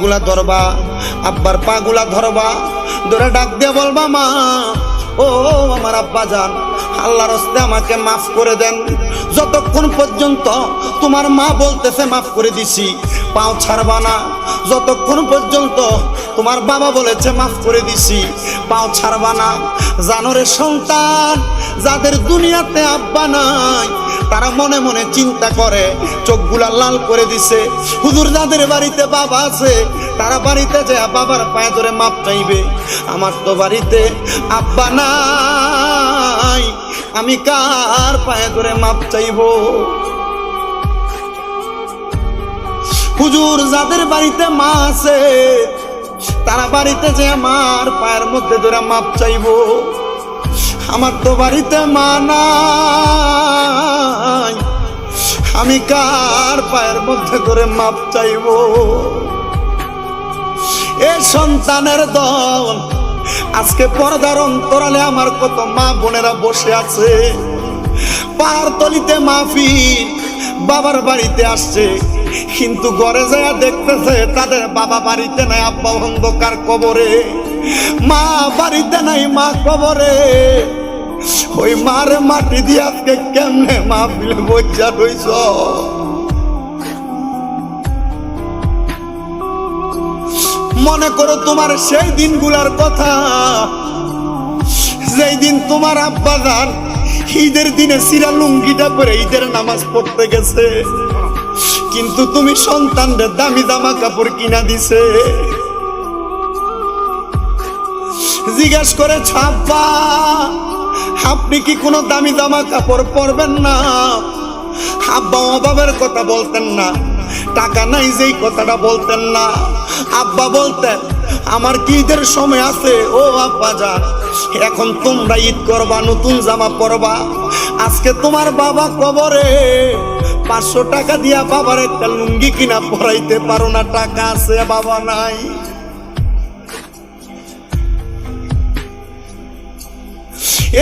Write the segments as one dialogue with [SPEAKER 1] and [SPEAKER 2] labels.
[SPEAKER 1] গুলা ধরবা, আব্বার পা গুলা ধরবা, ধরে ডাক দিয়ে বলবা, মা, ও আমার আব্বা যান, আল্লাহর হস্তে আমাকে মাফ করে দেন। যতক্ষণ পর্যন্ত তোমার মা বলতেছে মাফ করে দিছি, পাও ছাড়বা না। যতক্ষণ পর্যন্ত তোমার বাবা বলেছে মাফ করে দিছি, পাও ছাড়বা না। জানোরে সন্তান, যাদের দুনিয়াতে আব্বা নাই তারা মনে মনে চিন্তা করে, চোখগুলা লাল করে দিছে। হুজুর, যাদের বাড়িতে বাবা আছে, তারা বাড়িতে যে বাবার পায়ে ধরে মাপ চাইবে। আমার তো বাড়িতে আব্বা নাই, আমি কার পায়ে ধরে মাপ চাইব? হুজুর, যাদের বাড়িতে মা আছে, তারা বাড়িতে যে আমার পায়ের মধ্যে ধরে মাপ চাইব। আমার তো বাড়িতে মা নাই। আমি কার পায়ের মধ্যে করে মাপ চাইব? এ সন্তানের দল, আজকে পর্দার অন্তরালে আমার কত মা বোনেরা বসে আছে। পাহাড় তলিতে মাহফিল, বাবার বাড়িতে আসছে। কিন্তু ঘরে যায় দেখতেছে তাদের বাবা বাড়িতে নাই, আব্বা অন্ধকার কবরে। মা বাড়িতে নাই, মা কবরে। ওই মার মাটি দিয়ে আজকে কেমনে মা ফিলে বজ্জা রইছ? মনে করো তোমার সেই দিনগুলার কথা, যেই দিন তোমার আব্বা যান ঈদের দিনে সিরা লুঙ্গিটা পরে ঈদের নামাজ পড়তে গেছে। কিন্তু তুমি সন্তানদের দামি জামা কাপড় কিনা দিছে। জিজ্ঞাস করে ছাপ্পা আপনি কি কোনো দামি জামা কাপড় পরবেন না? আব্বা অভাবের কথা বলতেন না। টাকা নাই যেই কথাটা বলতেন না। আব্বা বলতেন, আমার কি ঈদের সময় আছে? ও আব্বা যা এখন তোমরা ঈদ করবা, নতুন জামা পরবা। আজকে তোমার বাবা কবরে। পাঁচশো টাকা দিয়া বাবার একটা লুঙ্গি কিনা পরাইতে পারো না, টাকা আছে, বাবা নাই।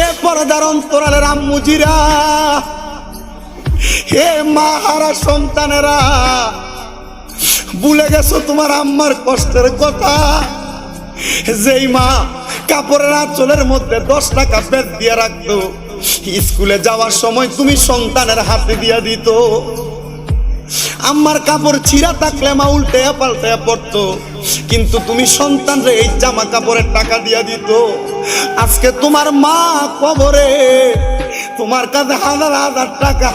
[SPEAKER 1] এ পর্দার অন্তরালের আম্মুজিরা হে মা হারা সন্তানেরা, ভুলে গেছো তোমার আম্মার কষ্টের কথা? যেই মা কাপড়ের আঁচলের মধ্যে দশ টাকা বেদ দিয়ে রাখতো, স্কুলে যাওয়ার সময় তুমি সন্তানের হাতে দিয়ে দিত। আম্মার কাপড় ছিঁড়া থাকলে মা উল্টে পাল্টে পড়তো কিন্তু তুমি সন্তানরে এই জামা কাপড়ের টাকা দিয়া দিত। আজকে তোমার মা কবরে, তোমার কাছে হাজার হাজার টাকা।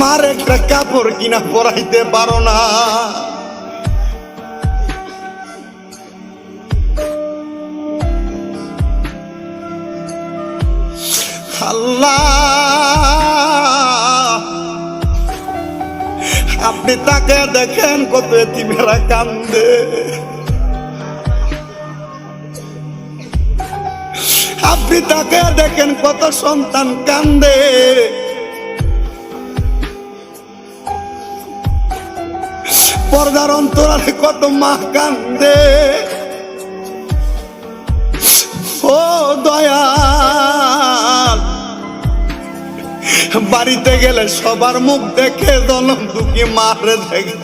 [SPEAKER 1] মার একটা কাপড় কিনা পরাইতে পারো না। আল্লাহ আপনি তাকে দেখেন কত এতিমেরা কান্দে। আপনি তাকে দেখেন কত সন্তান কান্দে। পর্দার অন্তরালে কত মা কান্দে। ও দয়াল। বাড়িতে গেলে সবার মুখ দেখে জনম দুঃখী মারে দেখে।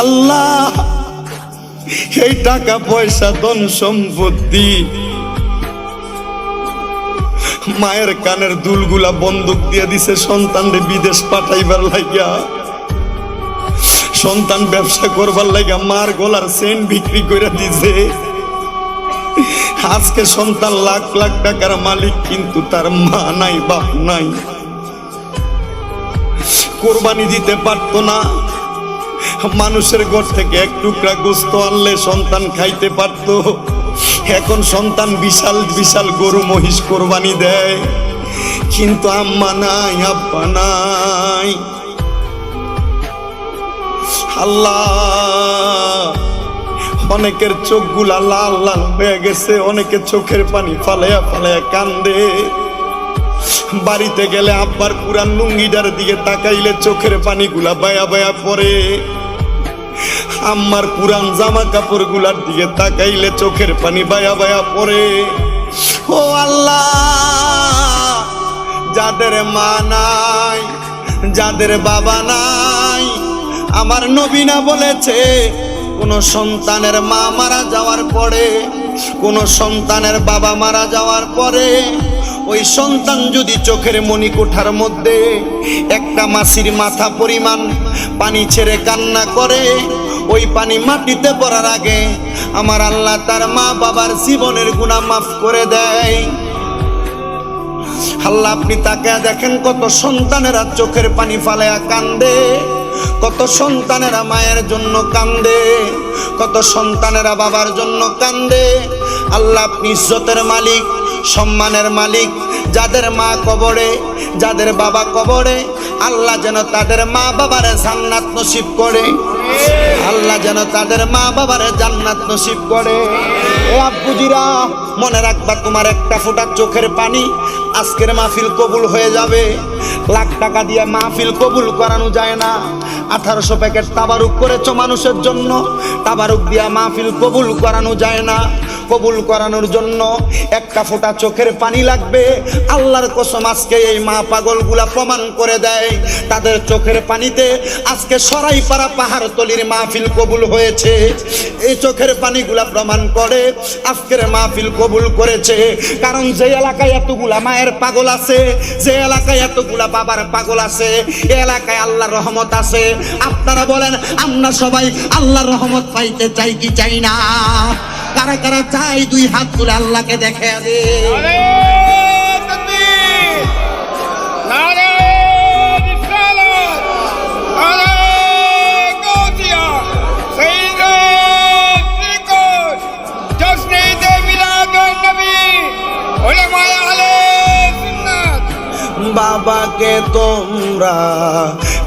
[SPEAKER 1] আল্লাহ, এই টাকা পয়সা, ধন সম্পত্তি, মায়ের কানের দুলগুলা বন্দুক দিয়ে দিছে, সন্তানরে বিদেশ পাঠাইবার লাগিয়া। সন্তান ব্যবসা করবার লাগিয়া মার গলার সেন বিক্রি করে দিছে। আজকে সন্তান লাখ লাখ টাকার মালিক, কিন্তু তার মা নাই, বাপ নাই। কোরবানি দিতে পারতো না। মানুষের ঘর থেকে এক টুকরা গোস্ত আনলে সন্তান খাইতে পারতো। এখন সন্তান বিশাল বিশাল গরু মহিষ কোরবানি দেয়। কিন্তু আম্মা নাই, আব্বা নাই। আল্লাহ অনেকের চোখগুলা লাল লাল হয়ে গেছে অনেকে চোখের পানি ফালাইয়া ফালাইয়া কান্দে। বাড়িতে গেলে আব্বার পুরান লুঙ্গিটার দিকে তাকাইলে চোখের পানিগুলা বায়া বায়া পড়ে। আম্মার পুরান জামা কাপড়গুলার দিকে তাকাইলে চোখের পানি বায়া বায়া পড়ে। ও আল্লাহ, যাদের মা নাই, যাদের বাবা নাই, আমার নবীনা বলেছে কোন সন্তানের মা মারা যাওয়ার পরে, কোনো সন্তানের বাবা মারা যাওয়ার পরে, ওই সন্তান যদি চোখের মণিকোঠার মধ্যে একটা মাসির মাথা পরিমাণ পানি ছেড়ে কান্না করে, ওই পানি মাটিতে পড়ার আগে আমার আল্লাহ তার মা বাবার জীবনের গুণা মাফ করে দেয়। আল্লাহ আপনি তাকে দেখেন কত সন্তানেরা চোখের পানি ফালায়া কান্দে। কত সন্তানেরা মায়ের জন্য কান্দে, কত সন্তানেরা বাবার জন্য কান্দে। আল্লাহ আপনি ইজ্জতের মালিক, সম্মানের মালিক, যাদের মা কবরে, যাদের বাবা কবরে, আল্লাহ যেন তাদের মা বাবার জান্নাত নসিব করে। আল্লাহ যেন তাদের মা বাবার জান্নাত নসিব করে। এ আব্বুজিরা মনে রাখবা তোমার একটা ফোঁটা চোখের পানি আজকের মাহফিল কবুল হয়ে যাবে। লাখ টাকা দিয়ে মাহফিল কবুল করানো যায় না। আঠারোশো প্যাকেট তাবারুক করেছ মানুষের জন্য। তাবারুক দিয়ে মাহফিল কবুল করানো যায় না। কবুল করানোর জন্য একটা ফোঁটা চোখের পানি লাগবে। আল্লাহর কসম আজকে এই মা পাগলগুলা প্রমাণ করে দেয়। তাদের চোখের পানিতে আজকে সরাইপাড়া পাহাড়তলির মাহফিল কবুল হয়েছে। এই চোখের পানিগুলা প্রমাণ করে আজকের মাহফিল কবুল করেছে। কারণ যে এলাকায় এতগুলা মায়ের পাগল আছে, যে এলাকায় এতগুলা বাবার পাগল আছে, এ এলাকায় আল্লাহর রহমত আছে। আপনারা বলেন, আমরা সবাই আল্লাহর রহমত পাইতে চাই কি চাই না? কারা কারা চাই দুই হাত তুলে আল্লাহকে দেখে দে বাবাকে তোমরা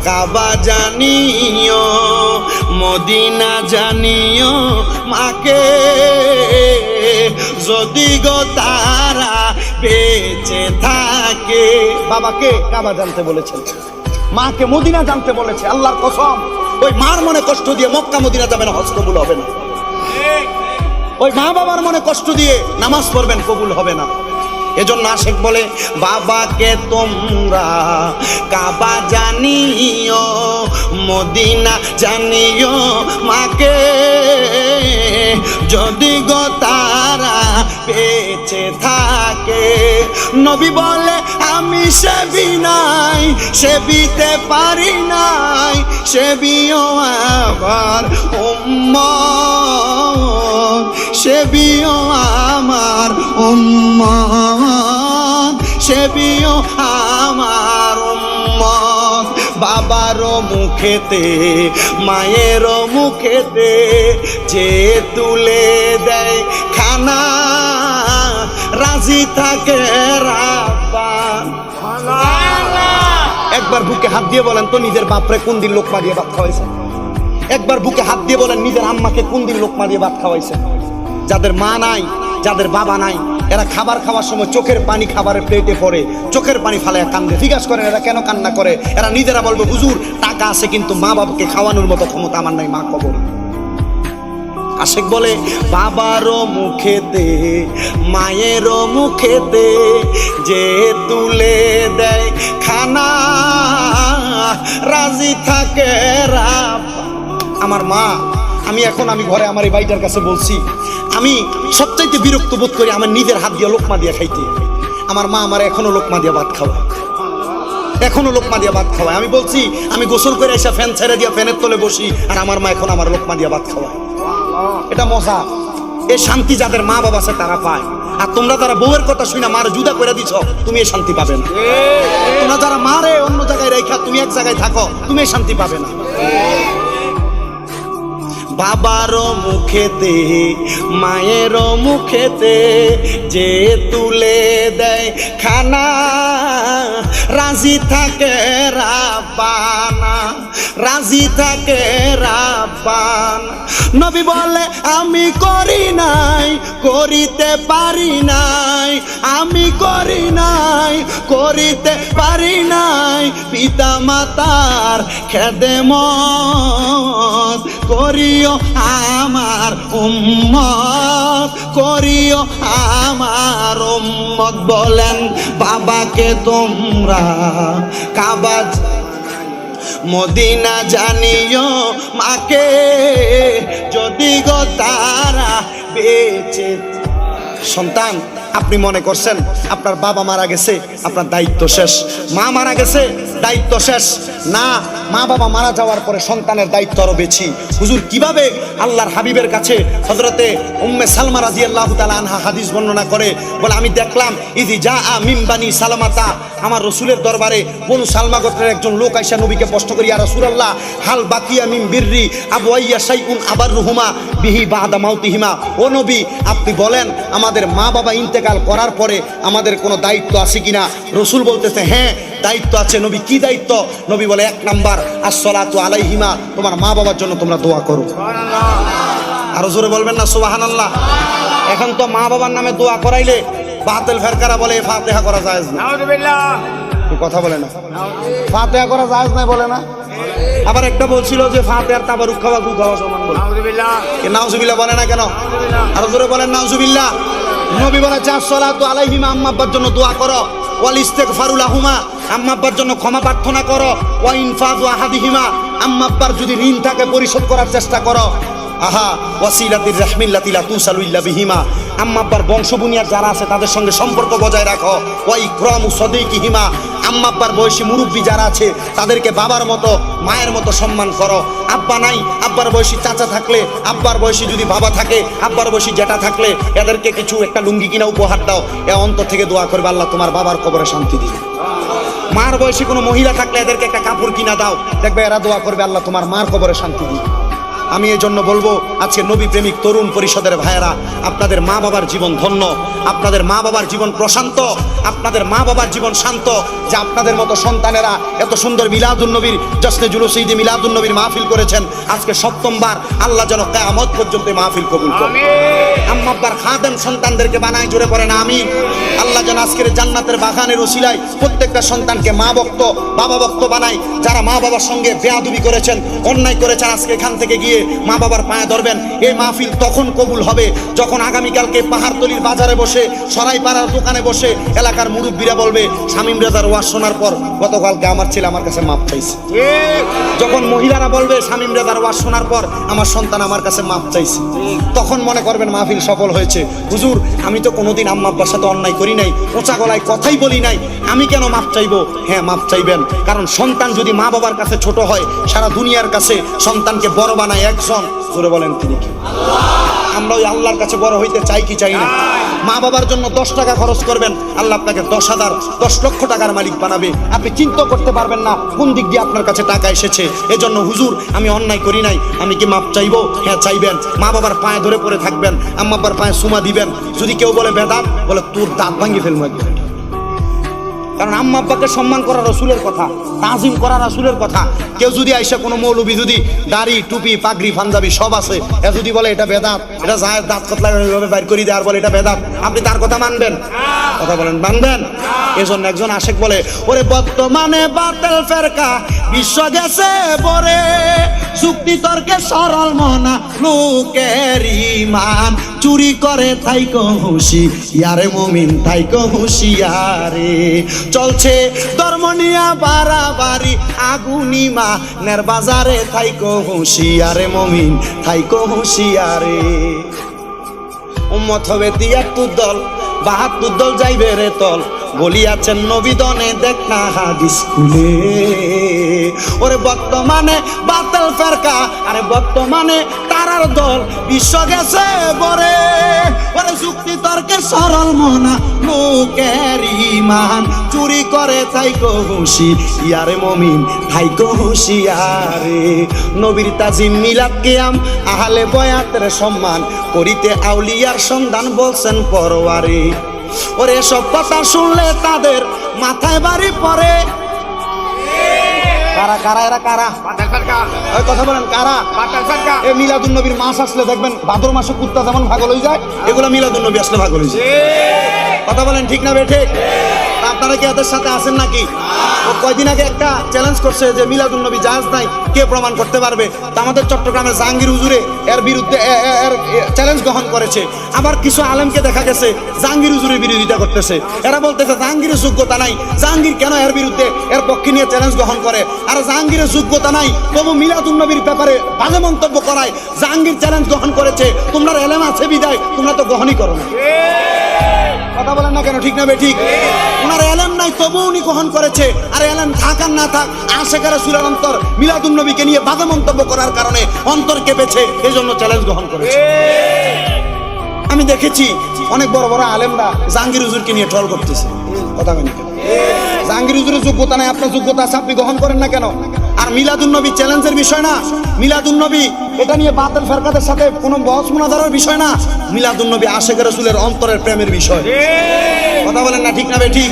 [SPEAKER 1] কাবা জানিও মদিনা জানিও মাকে যদি গো তারা বেঁচে থাকে। বাবাকে কাবা জানতে বলেছেন। মাকে মদিনা জানতে বলেছে, আল্লাহর কসম। ওই মার মনে কষ্ট দিয়ে মক্কা মদিনা যাবেন হজ কবুল হবে না। ওই মা বাবার মনে কষ্ট দিয়ে নামাজ পড়বেন, কবুল হবে না। এজন্য আশেক বলে, বাবাকে তোমরা কাবা জানিও, মদিনা জানিও মাকে। যদি গো তারা বেঁচে থাকে, নবী বলে, আমি সেবি নাই, সেবিতে পারি নাই সেবিও আবার উম্মত, সেবিও আমার উম্মত, সেবিও আমার উম্মত। বাবারও মুখেতে মায়েরও মুখেতে যে তুলে দেয় খানা, রাজি থাকে রাব্বান একবার বুকে হাত দিয়ে বলেন, তো নিজের বাপরে কোন দিন লোক মারিয়ে ভাত খাওয়াইছে একবার বুকে হাত দিয়ে বলেন, নিজের আম্মাকে কোন দিন লোক মারিয়ে ভাত খাওয়াইছে যাদের মা নাই, যাদের বাবা নাই, এরা খাবার খাওয়ার সময় চোখের পানি খাবারের প্লেটে পড়ে, চোখের পানি ফালে কান্দে। জিজ্ঞাসা করেন, এরা কেন কান্না করে? এরা নিজেরা বলবে, হুজুর, টাকা আছে, কিন্তু মা বাবাকে খাওয়ানোর মতো ক্ষমতা আমার নাই, মা কবর। আশেক বলে বাবারও মুখেতে মায়েরও মুখেতে যে তুলে দেয় খানা, রাজি থাকে আমার মা, আমি এখন আমি ঘরে আমার এই ভাইটার কাছে বলছি, আমি সবচাইতে বিরক্ত বোধ করি আমার নিজের হাত দিয়ে লোকমা দিয়ে খাইতে। আমার মা আমার এখনও লোকমা দিয়ে ভাত খাওয়ায়। এখনও লোকমা দিয়া ভাত খাওয়ায়। আমি বলছি, আমি গোসল করে এসে ফ্যান ছেড়ে দিয়া ফ্যানের তলে বসি, আর আমার মা এখন আমার লোকমা দিয়া ভাত খাওয়ায়। এটা মজা। এ শান্তি যাদের মা বাবা আছে, তারা পায়। আর তোমরা তারা বউয়ের কথা শুনে মার জুদা করে দিছ, তুমি এ শান্তি পাবে না। তোমরা যারা মারে অন্য জায়গায় রেখা, তুমি এক জায়গায় থাকো, তুমি শান্তি পাবে না। বাবারও মুখেতে মায়েরও মুখেতে যে তুলে দেয় খানা। রাজি থাকে রাব্বানা, রাজি থাকে রাব্বানা। নবী বলে, আমি করি নাই, করিতে পারি নাই, আমি করি নাই, করিতে পারি নাই। পিতা মাতার খেদে করিও আমার উম্মত, করিও আমার উম্মত বলেন, বাবাকে তোমরা কাবাজ মদিনা জানিও মাকে, যদি গো তারা বেঁচে সন্তান আপনি মনে করছেন আপনার বাবা মারা গেছে, আপনার দায়িত্ব শেষ। মা মারা গেছে, দায়িত্ব শেষ। না, মা বাবা মারা যাওয়ার পরে সন্তানের দায়িত্ব আরও বেশি। হুজুর, কীভাবে আল্লাহর হাবিবের কাছে হজরতে উম্মে সালমা রাজি আল্লাহ আনহা হাদিস বর্ণনা করে? বলে, আমি দেখলাম ইদি যা আ মিমবানি সালামাতা, আমার রসুলের দরবারে বনু সালমা গোত্রের একজন লোক আইসা নবীকে প্রশ্ন করি আর রসুলাল্লাহ, হাল বাকিয়া মিম বিররি আবু আইয়া সাইউন আবার রুহুমা বিহি বাহাদা মাউতিহিমা? ও নবী, আপনি বলেন, আমাদের মা বাবা ইন্তেকাল করার পরে আমাদের কোনো দায়িত্ব আছে কিনা? রসুল বলতেছে হ্যাঁ দায়িত্ব আছে। নবী কি দায়িত্ব? নবী বলে এক নাম্বার আসসালাতু আলাইহিমা তোমার মা বাবার জন্য তোমরা দোয়া করো। আরও জোরে বলবেন না সুবাহান আল্লাহ এখন তো মা বাবার নামে দোয়া করাইলে বাতিল ফেরকারা বলে ফাতেহা করা যায় না। কথা বলে না। ফাতেহা করা যায় না বলে না? আবার একটা বলছিল যে ফাতেহার তাবারুক খাওয়া গু খাওয়া সমান বলে।
[SPEAKER 2] নাউজুবিল্লাহ।
[SPEAKER 1] বলে না কেন? আরও জোরে বলেন নাউজুবিল্লাহ। নবী বলে যা সলা তো আলাইহিমা আম্মাব্বার জন্য দোয়া করো। ওয়াল ইস্তেগফারুল আহুমা আম্মাব্বার জন্য ক্ষমা প্রার্থনা করো। ওয়া ইনফাজ আহাদিহিমা আম্মাব্বার যদি ঋণ থাকে পরিশোধ করার চেষ্টা করো। আহা, ওয়াসিলাতির রাহমিল্লাতিলা তুসালু ইল্লা বিহিমা। আম্মা আব্বার বংশ বুনিয়াদ যারা আছে, তাদের সঙ্গে সম্পর্ক বজায় রাখো। ওয়া ইকরামু সদিকিহিমা। আম্মা আব্বার বয়সী মুরব্বী যারা আছে, তাদেরকে বাবার মতো, মায়ের মতো সম্মান করো। আব্বা নাই, আব্বার বয়সী চাচা থাকলে, আব্বার বয়সী যদি বাবা থাকে, আব্বার বয়সী জেঠা থাকলে, এদেরকে কিছু একটা লুঙ্গি কিনা উপহার দাও। এ অন্তর থেকে দোয়া করবে আল্লাহ, তোমার বাবার কবরে শান্তি দিবে। মার বয়সী কোনো মহিলা থাকলে এদেরকে একটা কাপড় কিনা দাও। দেখবে এরা দোয়া করবে, আল্লাহ তোমার মার কবরে শান্তি দিবে। আমি এই জন্য বলব আজকে নবী প্রেমিক তরুণ পরিষদের ভাইয়েরা আপনাদের মা বাবার জীবন ধন্য আপনাদের মা বাবার জীবন প্রশান্ত আপনাদের মা বাবার জীবন শান্ত যে আপনাদের মতো সন্তানেরা এত সুন্দর মিলাদুন নবীর জশ্নে জুলুস ঈদে মাহফিল করেছেন আজকে সপ্তমবার আল্লাহ যেন কেয়ামত পর্যন্ত এই মাহফিল কবুল করে
[SPEAKER 2] আমিন।
[SPEAKER 1] আম্মাব্বার খাদেম সন্তানদেরকে বানায় জুড়ে পড়েন আমি আল্লাহ যেন আজকের জান্নাতের বাগানের ওসিলায় প্রত্যেকটা সন্তানকে মা ভক্ত, বাবা ভক্ত বানাই যারা মা বাবার সঙ্গে বেয়াদুবি করেছেন, অন্যায় করেছেন, আজকে এখান থেকে গিয়ে মা বাবার পায়ে ধরবেন। এই মাহফিল তখন কবুল হবে। যখন আগামীকালকে পাহাড়তলির বাজারে বসে, সরাইপাড়ার দোকানে বসে এলাকার মুরব্বীরা বলবে, শামীম রেজার ওয়াজ শোনার পর গতকালকে আমার ছেলে আমার কাছে মাপ চাইছে। যখন মহিলারা বলবে, শামীম রেজার ওয়াজ শোনার পর আমার সন্তান আমার কাছে মাপ চাইছে। তখন মনে করবেন মাহফিল সফল হয়েছে। হুজুর, আমি তো কোনোদিন আম্মা সাথে অন্যায় করি নাই ওচা গলায় কথাই বলি নাই। আমি কেন মাপ চাইব হ্যাঁ মাপ চাইবেন। কারণ সন্তান যদি মা বাবার কাছে ছোট হয়, সারা দুনিয়ার কাছে সন্তানকে বড় বানায় একজন। জোরে বলেন তিনি কে? আমরা ওই আল্লাহর কাছে বড় হইতে চাই কি চাই না? মা বাবার জন্য দশ টাকা খরচ করবেন, আল্লাহ আপনাকে দশ হাজার, দশ লক্ষ টাকার মালিক বানাবে। আপনি চিন্তা করতে পারবেন না কোন দিক দিয়ে আপনার কাছে টাকা এসেছে। এজন্য হুজুর, আমি অন্যায় করি নাই, আমি কি মাপ চাইব? হ্যাঁ চাইবেন। মা বাবার পায়ে ধরে পড়ে থাকবেন, আম্মা বাবার পায়ে সুমা দিবেন। যদি কেউ বলে বেদাত, বলে তোর দাঁত ভাঙিয়ে ফেলব একদম কারণ আম্মা আব্বাকে সম্মান করা রসুলের কথা, তাজিম করা রসুলের কথা। কেউ যদি আইসা কোনো মৌলবি যদি দাড়ি, টুপি, পাগড়ি, পাঞ্জাবি সব আছে, এ যদি বলে এটা বেদাত, এটা জায়ের দাঁত কতলা এইভাবে বাইর দেয় আর বলে এটা বেদাত, আপনি তার কথা মানবেন? কথা বলেন, মানবেন? এজন্য একজন আশেক বলে, ওরে বর্তমানে বাতেল ফেরকা, বিশ্ব গেছে বরে। যুক্তি তর্কে সরল মনা, লোকের ইমান। চুরি করে থাইকো হুশি, ইয়ারে মমিন থাইকো হুশিয়ারে। চলছে ধর্ম নিয়া বাড়াবাড়ি আগুনিমা নের বাজারে থাইকো হুশিয়ারে মমিন থাইকো হুশিয়ারে। উম্মত হবে তিয়াত্তর দল, বাহাত্তর দল যাইবে রে তল। বলিয়াছেন নবীদনে দেখ না হাদিস খুলে। ওরে বর্তমানে বাতাল ফেরকা, আরে বর্তমানে তারার দল বিশ্ব গেছে বরে। ওরে যুক্তি তর্কে সরল মনা লোকের ইমান চুরি করে তাই হুশি ইয়ারে মমিন, তাই হুশিয়ারে। নবীর তাজিম মিলাদ কিয়াম, আহালে বয়াতের সম্মান। করিতে আউলিয়ার সন্ধান বলছেন পরওয়ারে ওরে সব কথা শুনলে তাদের মাথায় বাড়ি পড়ে। কারা কারা এরা কারা? ওই কথা বলেন কারা? এ মিলাদুন নবীর মাস আসলে দেখবেন ভাদর মাসে কুত্তা যেমন ভাগল হয়ে যায় এগুলো মিলাদুন নবী আসলে ভাগল হয়ে যায়। কথা বলেন ঠিক না বে ঠিক? আপনারা কি এদের সাথে আছেন নাকি? ও কয়দিন আগে একটা চ্যালেঞ্জ করছে যে মিলাদুল নবী জাহাজ নাই, কে প্রমাণ করতে পারবে? তা আমাদের চট্টগ্রামের জাহাঙ্গীর হুজুরে এর বিরুদ্ধে এর চ্যালেঞ্জ গ্রহণ করেছে। আবার কিছু আলেমকে দেখা গেছে, জাহাঙ্গীর হুজুরের বিরোধিতা করতেছে। এরা বলতেছে, জাহাঙ্গীরের যোগ্যতা নাই। জাহাঙ্গীর কেন এর বিরুদ্ধে এর পক্ষে নিয়ে চ্যালেঞ্জ গ্রহণ করে? আর জাহাঙ্গীরের যোগ্যতা নাই। তবু মিলাদুল নবীর ব্যাপারে বাজে মন্তব্য করায় জাহাঙ্গীর চ্যালেঞ্জ গ্রহণ করেছে। তোমরা এলেম আছে বিদায়, তোমরা তো গ্রহণই করো না। কথা বলেন না কেন? ঠিক না বে, ঠিক। ওনার এলেন নাই তবু উনি গ্রহণ করেছে। আর এলেন থাক আর না থাক, আশেখারে সুরের অন্তর মিলাদুল নবীকে নিয়ে বাধা মন্তব্য করার কারণে অন্তর কেঁপেছে এই জন্য চ্যালেঞ্জ গ্রহণ করেছে। আমি দেখেছি অনেক বড় বড় আলেমরা জাহাঙ্গীর হুজুরকে নিয়ে ট্রল করতেছে। কথা বলেন জাহাঙ্গীর হুজুরের যোগ্যতা নাই, আপনার যোগ্যতা আছে, আপনি গ্রহণ করেন না কেন? আর মিলাদুন নবী চ্যালেঞ্জের বিষয় না। মিলাদুন নবী এটা নিয়ে বাতিল ফেরকাদের সাথে কোনো বহস মুনাজারের বিষয় না। মিলাদুন নবী আশেখ রসুলের অন্তরের প্রেমের বিষয়। কথা বলেন না ঠিক না বে, ঠিক?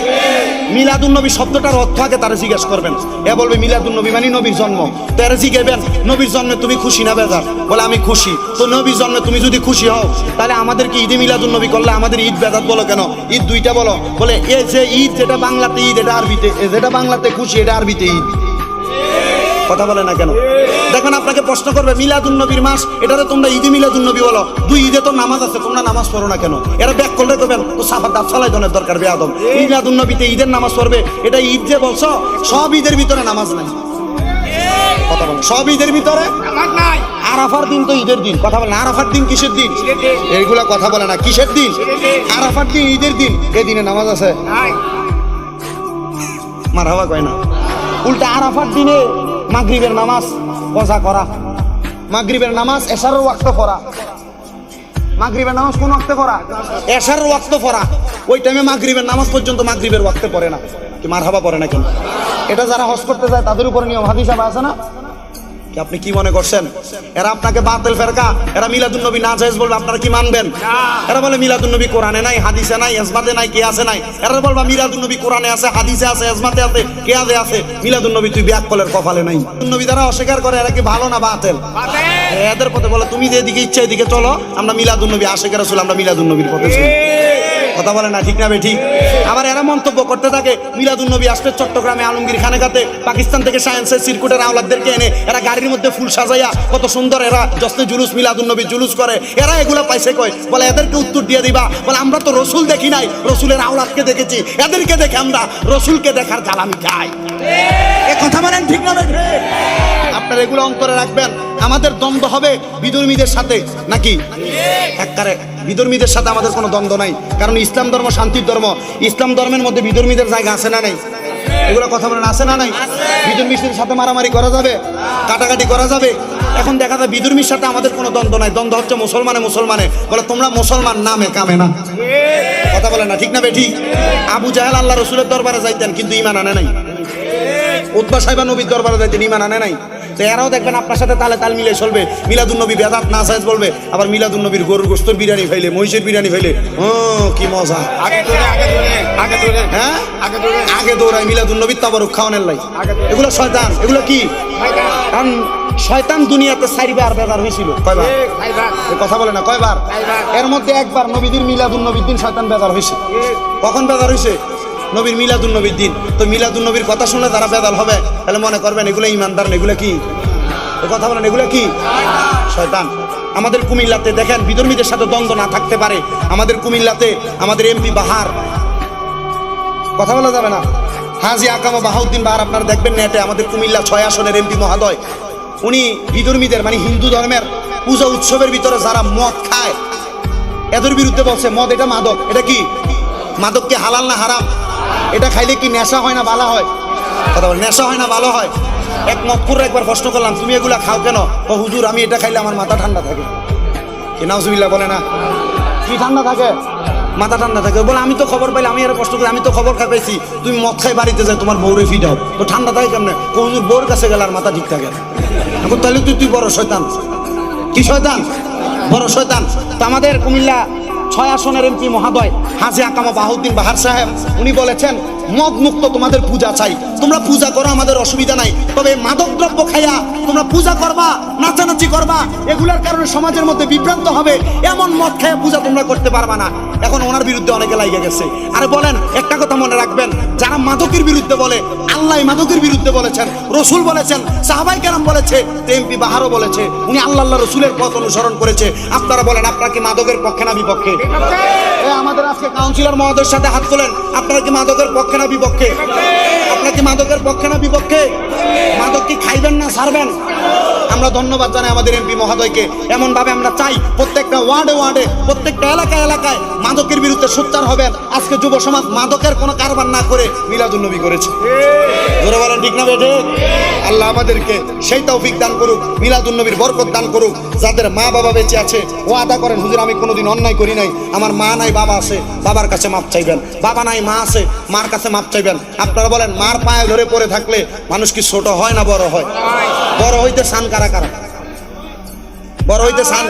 [SPEAKER 1] মিলাদুন নবী শব্দটার অর্থ আগে তারা জিজ্ঞেস করবেন। এ বলবে মিলাদুন নবী মানে নবীর জন্ম। তারা জিজ্ঞেবেন নবীর জন্মে তুমি খুশি না বেজার? বলে, আমি খুশি। তো নবীর জন্মে তুমি যদি খুশি হও, তাহলে আমাদের কি ঈদে মিলাদুন নবী করলে আমাদের ঈদ বেজাত বলো কেন? ঈদ দুইটা বলো। বলে, এ যে ঈদ, যেটা বাংলাতে ঈদ, এটা আরবিতে যেটা বাংলাতে খুশি, এটা আরবিতে ঈদ। কথা বলে না কেন? দেখেন আপনাকে প্রশ্ন করবে মিলাদুন নবীর মাস এটারে তোমরা ঈদে মিলাদুন নবী বলো। দুই ঈদে তো নামাজ আছে তোমরা নামাজ পড়ো না কেন? এরা ব্যাক করলে করবেন তো সাফার দাব সালাই দনের দরকার বেয়াদম মিলাদুন নবীতে ঈদের নামাজ পড়বে এটা ঈদ যে বলছো সব ঈদের ভিতরে নামাজ নাই। কথা বলো সব ঈদের ভিতরে?
[SPEAKER 2] নাই
[SPEAKER 1] আরাফার দিন তো ঈদের দিন। কথা বলে আরাফার দিন কিসের দিন? এইগুলা কথা বলে না কিসের দিন। আরাফার দিন ঈদের দিন। এই দিনে নামাজ আছে?
[SPEAKER 2] নাই।
[SPEAKER 1] মারহাবা কয় না। উল্টা আরাফার দিনে মাগরিবের নামাজ কজা করা। মাগরিবের নামাজ এশার ওয়াক্ত পড়া। মাগরিবের নামাজ কোন ওয়াক্তে পড়া? এসার ওয়াক্ত পড়া। ওই টাইমে মাগরিবের নামাজ পর্যন্ত মাগরিবের ওয়াক্তে পড়ে না। কি মারহাবা পড়ে না কেন এটা যারা হজ করতে যায় তাদের উপর নিয়ম। হাদিস আছে না? কি আপনি কি মনে করছেন? এরা আপনাকে বাতিল ফেরকা। এরা মিলাদুন নবী না জায়েজ বলবে আপনারা কি মানবেন? এরা বলে মিলাদুন নবী কোরআনে নাই হাদিসে নাই এজমাতে নাই কে আছে নাই। এরা বলবা মিলাদুন নবী কোরআনে আছে হাদিসে আছে এজমাতে আছে কে আছে। আছে মিলাদুন নবী তুই ব্যাক কলের কপালে নাই। নবী দ্বারা অস্বীকার করে এরা কি ভালো না বাতিল?
[SPEAKER 2] বাতে
[SPEAKER 1] এদের পথে বলে তুমি যেদিকে ইচ্ছা এদিকে চলো আমরা মিলাদুন নবী আশেখ রাসূল আমরা মিলাদুন নবীর পথে চলি। কথা বলে না, ঠিক না ঠিক? আবার এরা মন্তব্য করতে থাকে, মিলাদুন নবী আসবে চট্টগ্রামে আলমগীর খানেকাতে পাকিস্তান থেকে সায়েন্সের সিরকুটের আওলাদদেরকে এনে এরা গাড়ির মধ্যে ফুল সাজাইয়া কত সুন্দর এরা জশ্নে জুলুস মিলাদুল নবী জুলুস করে। এরা এগুলো পাইছে কয় বলে, এদেরকে উত্তর দিয়ে দিবা। বলে, আমরা তো রসুল দেখি নাই, রসুলের আওলাদকে দেখেছি। এদেরকে দেখে আমরা রসুলকে দেখার জ্বালানি খাই। এ কথা বলেন ঠিক না আপনারা এগুলো অন্তরে রাখবেন। আমাদের দ্বন্দ্ব হবে বিধর্মীদের সাথে, নাকি? একবারে বিধর্মীদের সাথে আমাদের কোনো দ্বন্দ্ব নাই। কারণ ইসলাম ধর্ম শান্তির ধর্ম। ইসলাম ধর্মের মধ্যে বিধর্মীদের জায়গা আছে না নাই? এগুলো কথা বলেন, আছে না নাই? বিধর্মীদের সাথে মারামারি করা যাবে, কাটাকাটি করা যাবে। এখন দেখা যায় বিধর্মীর সাথে আমাদের কোনো দ্বন্দ্ব নাই। দ্বন্দ্ব হচ্ছে মুসলমানে মুসলমানে। বলে, তোমরা মুসলমান নামে কামে না। কথা বলে না, ঠিক না বে, ঠিক? আবু জাহেল আল্লাহ রসুলের দরবারে যাইতেন, কিন্তু ইমান আনে নাই। উৎপা সাহেবা নবীর দরবারে যাইতেন ইমান আনে নাই। তো এরাও দেখবেন আপনার সাথে তালে তাল মিলে চলবে। মিলাদুন নবী বেদাত না সাইজ বলবে। আবার মিলাদুন নবীর গরুর গোস্তর বিরিয়ানি খাইলে মহিষের বিরিয়ানি খাইলে ও কি মজা।
[SPEAKER 2] আগে আগে
[SPEAKER 1] হ্যাঁ?
[SPEAKER 2] আগে
[SPEAKER 1] দৌড়ায় মিলাদুন নবীর তাবারুক খাওয়ানোর লাই। এগুলো শয়তান। এগুলো কি? কারণ শয়তান দুনিয়াতে চারিবার বেদার হয়েছিল। কয়বার? কথা বলে না কয়বার? এর মধ্যে একবার নবীদের মিলাদুন নবীর দিন শয়তান বেদার হয়েছে। কখন বেদার হয়েছে? নবীর মিলাদুন নবীর দিন। তো মিলাদুন নবীর কথা শুনলে তারা বেদাল হবে। তাহলে মনে করবেন, এগুলো ইমানদার, এগুলো কি? কথা বলেন, এগুলো কি? শয়তান। আমাদের কুমিল্লাতে দেখেন, বিধর্মীদের সাথে দ্বন্দ্ব না থাকতে পারে। আমাদের কুমিল্লাতে আমাদের এমপি বাহার। কথা বলা যাবে না? হাজি আকামা বাহাউদ্দিন বাহার, আপনারা দেখবেন নেটে আমাদের কুমিল্লা ছয় আসনের এমপি মহাদয়। উনি বিধর্মীদের মানে হিন্দু ধর্মের পূজা উৎসবের ভিতরে যারা মদ খায়, এদের বিরুদ্ধে বলছে, মদ এটা মাদক। এটা কি? মাদককে হালাল না হারাম? এটা খাইলে কি নেশা হয় না ভালো হয়? কথা বল, নেশা হয় না ভালো হয়? এক মতপুরে একবার প্রশ্ন করলাম, তুমি এগুলা খাও কেন? ও হুজুর, আমি এটা খাইলে আমার মাথা ঠান্ডা থাকে। নাউজুবিল্লাহ বলে না। কি ঠান্ডা থাকে? মাথা ঠান্ডা থাকে। বলে, আমি তো খবর পাইলে আমি আর প্রশ্ন করি, আমি তো খবর খাই পাইছি। তুমি মদ খাই বাড়িতে যাই তোমার বউরে ফিটাও তো ঠান্ডা থাকে কেমনে? হুজুর, বউর কাছে গেলে আর মাথা ঠিক থাকে তাহলে তুই তুই বড় শয়তান। কি শয়তান? বড় শয়তান। তো আমাদের কুমিল্লা ছয় আসনের এমপি মহাদয় হাজি আকামা বাহুদ্দিন বাহার সাহেব, উনি বলেছেন মদ মুক্ত তোমাদের পূজা চাই। তোমরা পূজা করো, আমাদের অসুবিধা নাই। তবে মাদক দ্রব্য খাইয়া তোমরা পূজা করবা, নাচানাচি করবা, এগুলার কারণে সমাজের মধ্যে বিভ্রান্ত হবে। এমন মদ খাইয়া পূজা তোমরা করতে পারবা না। এখন ওনার বিরুদ্ধে অনেকে লাইগে গেছে। আরে বলেন, একটা কথা মনে রাখবেন, যারা মাদকের বিরুদ্ধে বলে, আল্লাহ মাদকের বিরুদ্ধে বলেছেন, রসুল বলেছেন, সাহাবাই কেরাম বলেছে এমপি বাহারও বলেছে, উনি আল্লাহ আল্লাহ রসুলের পথ অনুসরণ করেছে। আপনারা বলেন, আপনারা কি মাদকের পক্ষে না বিপক্ষে? আমাদের আজকে কাউন্সিলর মহোদয়ের সাথে হাত তোলেন, আপনারা কি মাদকের পক্ষে না বিপক্ষে? আপনারা কি মাদকের পক্ষে না বিপক্ষে? মাদক কি খাইবেন না ছাড়বেন আমরা ধন্যবাদ জানাই আমাদের এমপি মহোদয়কে। এমন ভাবে আমরা চাই প্রত্যেকটা ওয়ার্ডে ওয়ার্ডে, প্রত্যেকটা এলাকায় এলাকায় মাদকের বিরুদ্ধে সোচ্চার হবেন। আজকে যুব সমাজ মাদকের কোনো কারবার না করে মিলাদুন্নবী করেছে। ধরে বলেন ঠিক না বেঠে? আল্লাহ আমাদেরকে সেই তৌফিক দান করুক মিলাদুন্নবীর বরকত দান করুক। যাদের মা বাবা বেঁচে আছে ও আদা করেন, হুজুর, আমি কোনোদিন অন্যায় করি নাই। আমার মা নাই, বাবা আছে, বাবার কাছে মাপ চাইবেন। বাবা নাই, মা আছে, মার কাছে মাপ চাইবেন। আপনারা বলেন, মার পায়ে ধরে পড়ে থাকলে মানুষ কি ছোট হয় না বড় হয়? বড় হইতে সান কারা কারা? বড় হইতে সান